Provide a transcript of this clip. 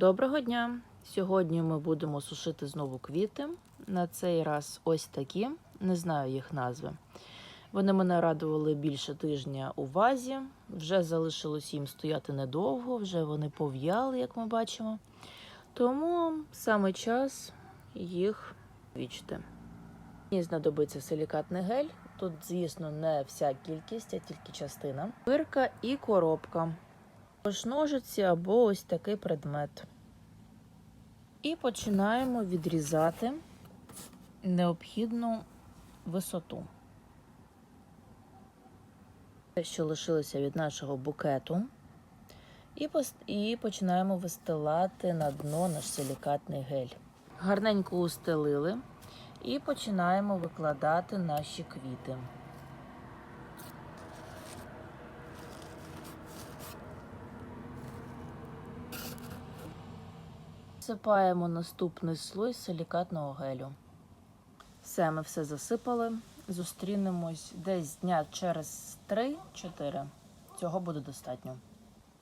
Доброго дня! Сьогодні ми будемо сушити знову квіти. На цей раз ось такі, не знаю їх назви. Вони мене радували більше тижня у вазі. Вже залишилось їм стояти недовго, вже вони пов'яли, як ми бачимо. Тому саме час їх вічити. Мені знадобиться силікатний гель. Тут, звісно, не вся кількість, а тільки частина. Пирка і коробка. Тож ножиці або ось такий предмет. І починаємо відрізати необхідну висоту. Те, що лишилося від нашого букету. І, і починаємо вистилати на дно наш силікатний гель. Гарненько устелили і починаємо викладати наші квіти. Всипаємо наступний слой силікатного гелю. Все, ми все засипали. Зустрінемось десь дня через 3-4. Цього буде достатньо.